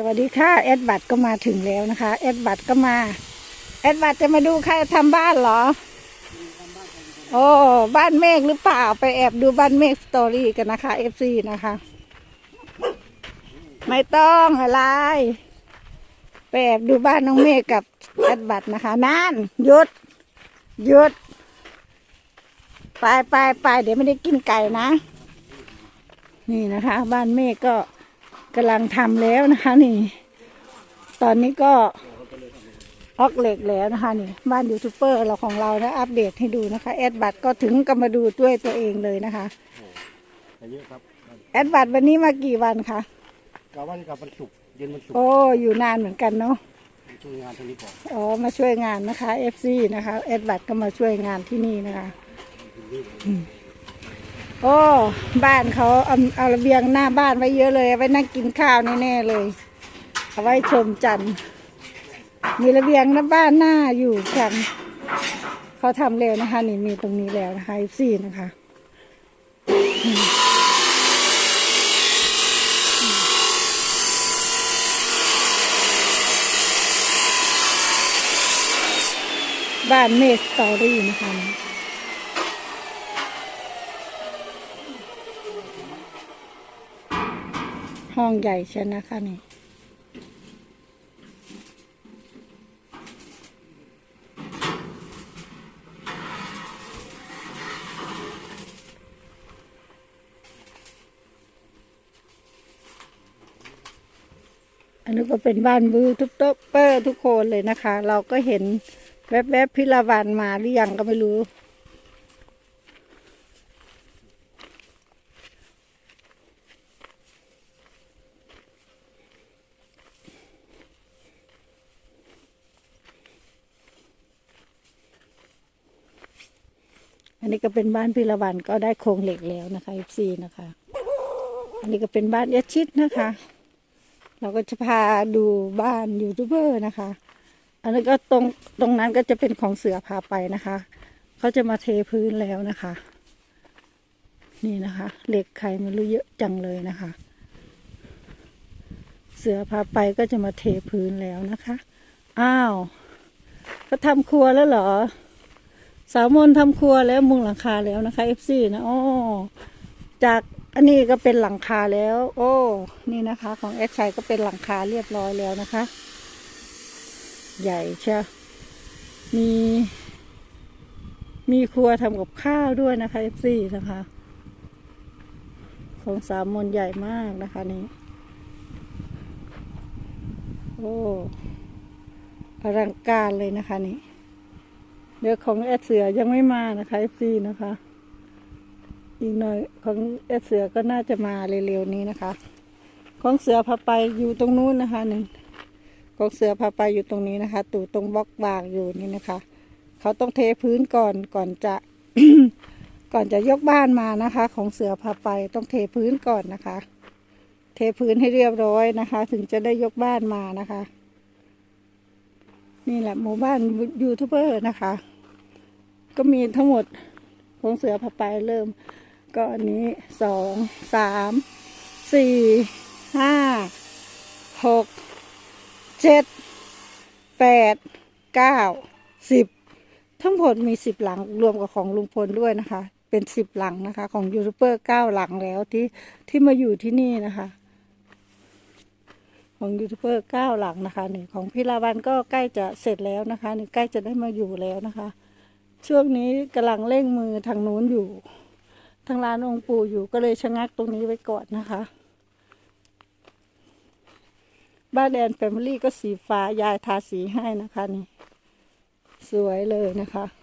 สวัสดีค่ะแอดบัตก็มาถึงแล้วนะคะแอดบัตก็มาแอดบัตจะมาดูใครทำบ้านเหรอ โอ้บ้านเมฆหรือเปล่าไปแอบดูบ้านเมฆสตอรี่กันนะคะเอฟซีนะคะ ไม่ต้องอะไรไปแอบดูบ้านน้องเมฆกับแอดบัตนะคะนั่นหยุดหยุดไปไปไปเดี๋ยวไม่ได้กินไก่นะ นี่นะคะ บ้านเมฆก็ กำลังทำแล้วนะคะนี่ ตอนนี้ก็ออกเหล็กแล้วนะคะนี่บ้านยูทูบเบอร์เราของเรานะอัปเดตให้ดูนะคะแอดบัตก็ถึงก็มาดูด้วยตัวเองเลยนะคะเยอะครับแอดบัตวันนี้มากี่วันคะกาวันกับวันศุกร์เย็นวันศุกร์โอ้อยู่นานเหมือนกันเนาะช่วยงานทางนี้ก่อนอ๋อมาช่วยงานนะคะ FC นะคะแอดบัตก็มาช่วยงานที่นี่นะคะอืม โอ้บ้านเขาเอาเอาระเบียงหน้าบ้านไว้เยอะเลย ไว้นั่งกินข้าวแน่ๆเลยเอาไว้ชมจันทร์มีระเบียงหน้าบ้านหน้าอยู่กันเขาทำแล้วนะคะ นี่มีตรงนี้แล้วนะคะ FC นะคะ บ้านเมสตอรี่นะคะ ห้องใหญ่ใช่นะคะนี่อันนี้ก็เป็นบ้านบูทุกโต๊ะเปอร์ทุกคนเลยนะคะ เราก็เห็นแวบๆพิลาวันมาหรือยังก็ไม่รู้ อันนี้ก็เป็นบ้านพิรวันก็ได้โครงเหล็กแล้วนะคะ FC นะคะ อันนี้ก็เป็นบ้านยาชิดนะคะ เราก็จะพาดูบ้านยูทูบเบอร์นะคะ อันนี้ก็ตรงตรงนั้นก็จะเป็นของเสือพาไปนะคะ เขาจะมาเทพื้นแล้วนะคะ นี่นะคะ เหล็กใครไม่รู้เยอะจังเลยนะคะ เสือพาไปก็จะมาเทพื้นแล้วนะคะ อ้าว ก็ทำครัวแล้วเหรอ สาวมนทำครัวแล้วมุงหลังคาแล้วนะคะเอฟซีนะอ้อจากอันนี้ก็เป็นหลังคาแล้ว โอ้นี่นะคะ ของแอดชัยก็เป็นหลังคาเรียบร้อยแล้วนะคะ ใหญ่เชียวมี มีครัวทำกับข้าวด้วยนะคะเอฟซีนะคะ ของสาวมนใหญ่มากนะคะนี่โอ้อลังการเลยนะคะนี่ เดี๋ยวของแอดเสือยังไม่มานะคะเอฟซีนะคะ อีกหน่อยของแอดเสือก็น่าจะมาเร็วๆนี้นะคะ ของเสือพาไปอยู่ตรงนู้นนะคะหนึ่งของเสือพาไปอยู่ตรงนี้นะคะ ตู่ตรงบล็อกวางอยู่นี่นะคะ เขาต้องเทพื้นก่อนก่อนจะก่อนจะยกบ้านมานะคะ ของเสือพาไปต้องเทพื้นก่อนนะคะ เทพื้นให้เรียบร้อยนะคะ ถึงจะได้ยกบ้านมานะคะ นี่แหละหมู่บ้านยูทูบเบอร์นะคะ ก็มีทั้งหมดของเสือพาไปเริ่ม ก็อันนี้สองสามสี่ห้าหกเจ็ดแปดเก้าสิบทั้งหมดมีสิบหลังรวมกับของลุงพลด้วยนะคะ เป็นสิบหลังนะคะ ของยูทูบเบอร์เก้าหลังแล้วที่ที่มาอยู่ที่นี่นะคะ ของยูทูบเบอร์เก้าหลังนะคะนี่ของพี่ลาวันก็ใกล้จะเสร็จแล้วนะคะนี่ใกล้จะได้มาอยู่แล้วนะคะ ช่วงนี้กำลังเร่งมือทางนู้นอยู่ ทางร้านองค์ปู่อยู่ก็เลยชะงักตรงนี้ไว้ก่อนนะคะ บ้านแดนแฟมิลี่ก็สีฟ้ายายทาสีให้นะคะนี่ สวยเลยนะคะ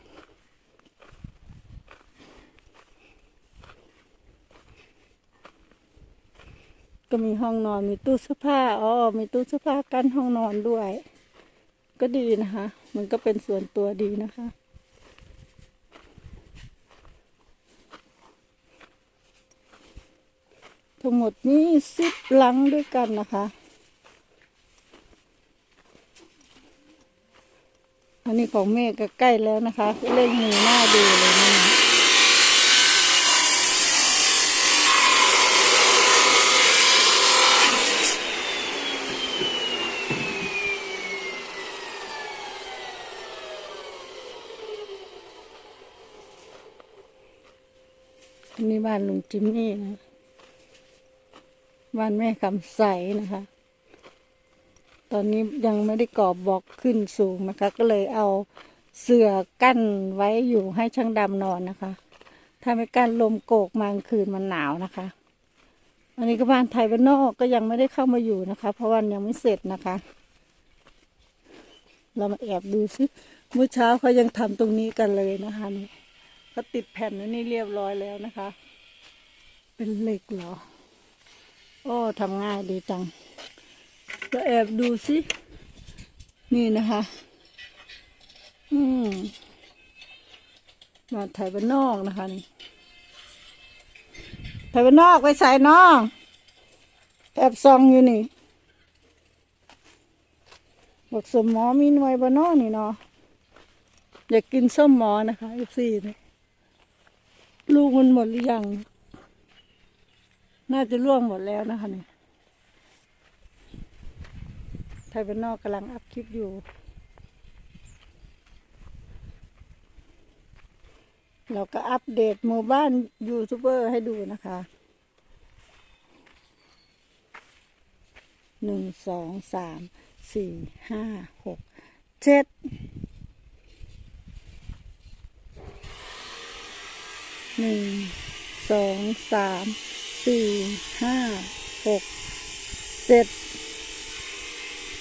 ก็มีห้องนอนมีตู้เสื้อผ้าอ๋อมีตู้เสื้อผ้ากั้นห้องนอนด้วย ก็ดีนะคะ มันก็เป็นส่วนตัวดีนะคะ ทั้งหมดนี้สิบหลังด้วยกันนะคะ อันนี้ของแม่ก็ใกล้แล้วนะคะเล่งมือหน้าดูเลยนะ บ้านลุงจิมมี่นะ บ้านแม่คำใสนะคะ ตอนนี้ยังไม่ได้กอบล็อกขึ้นสูงนะคะ ก็เลยเอาเสื่อกั้นไว้อยู่ให้ช่างดำนอนนะคะ ถ้าไม่กั้นลมโกกมากลางคืนมันหนาวนะคะ อันนี้ก็บ้านไทยบ้านนอกก็ยังไม่ได้เข้ามาอยู่นะคะ เพราะวันยังไม่เสร็จนะคะ เรามาแอบดูซิเมื่อเช้าเขายังทำตรงนี้กันเลยนะคะนี่เขาติดแผ่นนี่เรียบร้อยแล้วนะคะ เป็นเหล็กเหรอ โอ้ทำง่ายดีจังก็แอบดูสิ นี่นะคะ อืม มาไทยบ้านนอกนะคะนี่ไทยบ้านนอกไปใส่น้องแอบซองอยู่นี่บอกสมหมอมีหน่วยบ้านนอกนี่เนาะ อยากกินส้มหมอนะคะเอฟซีนี่ลูกมันหมดหรือยัง น่าจะล่วงหมดแล้วนะคะนี่ไทยบ้านนอกกำลังอัพคลิปอยู่ เราก็อัปเดตหมู่บ้านยูทูบเบอร์ให้ดูนะคะ หนึ่งสองสามสี่ห้าหกเจ็ดหนึ่งสองสาม สี่ห้าหกเจ็ด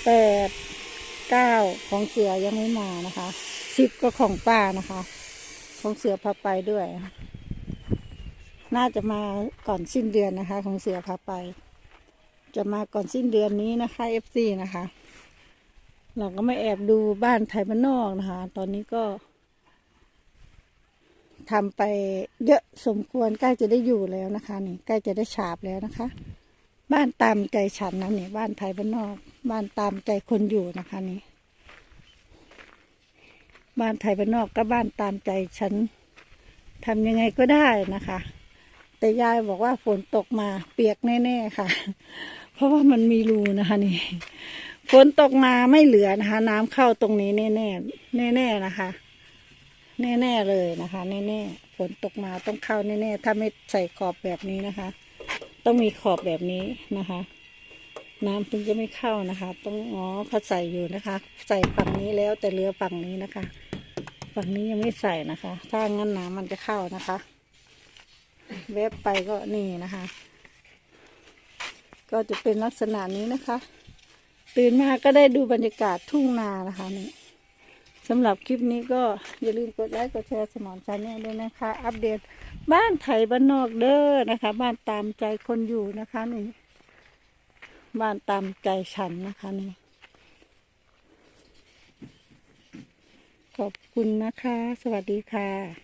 แปดเก้าของเสือยังไม่มานะคะสิบก็ของป้านะคะ ของเสือพาไปด้วย น่าจะมาก่อนสิ้นเดือนนะคะ ของเสือพาไป จะมาก่อนสิ้นเดือนนี้นะคะเอฟซีนะคะ เราก็ไม่แอบดูบ้านไทยบ้านนอกนะคะ ตอนนี้ก็ ทำไปเยอะสมควรใกล้จะได้อยู่แล้วนะคะนี่ใกล้จะได้ฉาบแล้วนะคะ บ้านตามใจฉันนะนี่บ้านไทยบ้านนอก บ้านตามใจคนอยู่นะคะนี่บ้านไทยบ้านนอกก็บ้านตามใจฉันทำยังไงก็ได้นะคะ แต่ยายบอกว่าฝนตกมาเปียกแน่ๆค่ะ เพราะว่ามันมีรูนะคะนี่ฝนตกมาไม่เหลือนะคะ น้ำเข้าตรงนี้แน่ๆแน่ๆนะคะ แน่ๆเลยนะคะ แน่ๆฝนตกมาต้องเข้าแน่ๆถ้าไม่ใส่ขอบแบบนี้นะคะ ต้องมีขอบแบบนี้นะคะ น้ำถึงจะไม่เข้านะคะ ต้องอ๋อเขาใส่อยู่นะคะ ใส่ฝั่งนี้แล้วแต่เรือฝั่งนี้นะคะ ฝั่งนี้ยังไม่ใส่นะคะ ถ้างั้นน้ำมันจะเข้านะคะ เว็บไปก็นี่นะคะ ก็จะเป็นลักษณะนี้นะคะ ตื่นมาก็ได้ดูบรรยากาศทุ่งนานะคะนี่ สำหรับคลิปนี้ก็อย่าลืมกดไลค์กดแชร์สมอนชาแนลด้วยนะคะ อัปเดตบ้านไทยบ้านนอกเด้อนะคะ บ้านตามใจคนอยู่นะคะนี่บ้านตามใจฉันนะคะนี่ขอบคุณนะคะ สวัสดีค่ะ